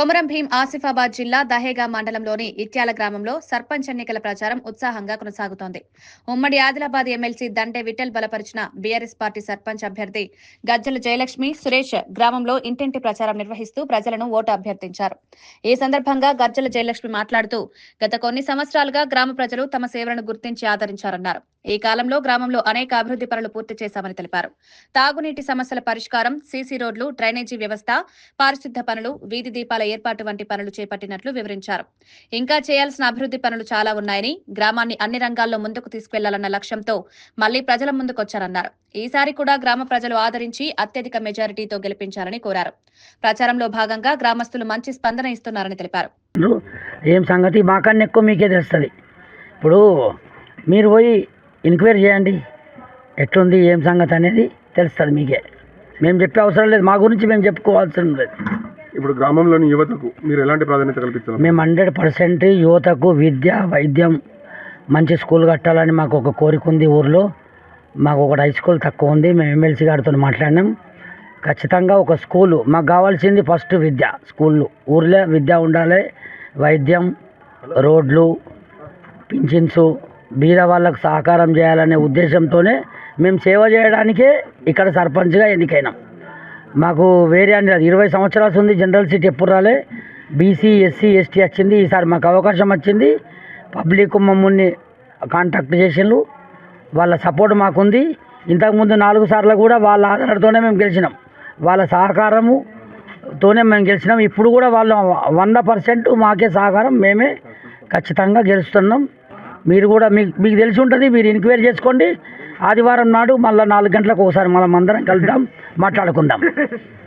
కొమరం భీం ఆసిఫాబాద్ జిల్లా దహేగా మండలంలోని ఇట్యాల గ్రామంలో సర్పంచ్ ఎన్నికల ప్రచారం ఉత్సాహంగా కొనసాగుతోంది. ఉమ్మడి ఆదిలాబాద్ ఎమ్మెల్సీ దండే విఠల్ బలపరిచిన బీఆర్ఎస్ పార్టీ సర్పంచ్ అభ్యర్థి గజ్జల జయలక్ష్మి సురేష్ గ్రామంలో ఇంటింటి ప్రచారం నిర్వహిస్తూ ప్రజలను ఓటు అభ్యర్థించారు. ఈ సందర్భంగా గజ్జల జయలక్ష్మి మాట్లాడుతూ గత కొన్ని సంవత్సరాలుగా గ్రామ ప్రజలు తమ సేవలను గుర్తించి ఆదరించారన్నారు. ఈ కాలంలో గ్రామంలో అనేక అభివృద్ధి పనులు పూర్తి చేశామని తెలిపారు. తాగునీటి సమస్యల పరిష్కారం సీసీ రోడ్లు డ్రైనేజీ వ్యవస్థ పారిశుద్ధ పనులు వీధి దీపాల ఏర్పాటు వంటి పనులు చేపట్టినట్లు వివరించారు. ఇంకా చేయాల్సిన అభివృద్ధి పనులు చాలా ఉన్నాయని గ్రామాన్ని అన్ని రంగాల్లో ముందుకు తీసుకెళ్ళాలన్న లక్ష్యంతో మళ్ళీ ప్రజల ముందుకొచ్చారన్నారు. ఈసారి కూడా గ్రామ ప్రజలు ఆదరించి అత్యధిక మెజారిటీతో గెలిపించాలని కోరారు. ప్రచారంలో భాగంగా గ్రామస్తులు మంచి స్పందన ఇస్తున్నారని తెలిపారు. ఏం సంగతి? మాకన్నా ఎక్కువ మీకే తెలుస్తుంది. ఇప్పుడు మీరు పోయి ఎంక్వైరీ చేయండి. ఎట్లుంది ఏం సంగతి అనేది తెలుస్తుంది మీకే. మేము చెప్పే అవసరం లేదు. మా గురించి మేము చెప్పుకోవాల్సిన లేదు. ఇప్పుడు గ్రామంలోని యువతకు మీరు ఎలాంటి ప్రాధాన్యత కల్పిస్తున్నారు? మేము హండ్రెడ్ పర్సెంట్ యువతకు విద్య వైద్యం మంచి స్కూల్ కట్టాలని మాకు ఒక కోరిక ఉంది ఊర్లో. మాకు ఒకటి హై స్కూల్ తక్కువ ఉంది. మేము ఎమ్మెల్సీ గారితో మాట్లాడినాం. ఖచ్చితంగా ఒక స్కూలు మాకు కావాల్సింది ఫస్ట్ విద్య స్కూళ్ళు ఊర్లో విద్య ఉండాలి. వైద్యం రోడ్లు పింఛన్స్ బీద వాళ్ళకు సహకారం చేయాలనే ఉద్దేశంతోనే మేము సేవ చేయడానికే ఇక్కడ సర్పంచ్గా ఎన్నికైనాం. మాకు వేరే అని రాదు. ఇరవై సంవత్సరాలు ఉంది జనరల్ సీట్ ఎప్పుడు రాలే. బీసీ ఎస్సీ ఎస్టీ వచ్చింది ఈసారి మాకు అవకాశం వచ్చింది. పబ్లిక్ మమ్మల్ని కాంటాక్ట్ చేసిండ్రు. వాళ్ళ సపోర్ట్ మాకుంది. ఇంతకుముందు నాలుగు సార్లు కూడా వాళ్ళ ఆధారతోనే మేము గెలిచినాం. వాళ్ళ సహకారము తోనే మేము గెలిచినాం. ఇప్పుడు కూడా వాళ్ళు వంద పర్సెంట్ మాకే సహకారం. మేమే ఖచ్చితంగా గెలుస్తున్నాం. మీరు కూడా మీకు మీకు తెలిసి ఉంటుంది మీరు ఎంక్వైరీ చేసుకోండి. ఆదివారం నాడు మళ్ళీ నాలుగు గంటలకు ఒకసారి మనం అందరం కలుద్దాం మాట్లాడుకుందాం.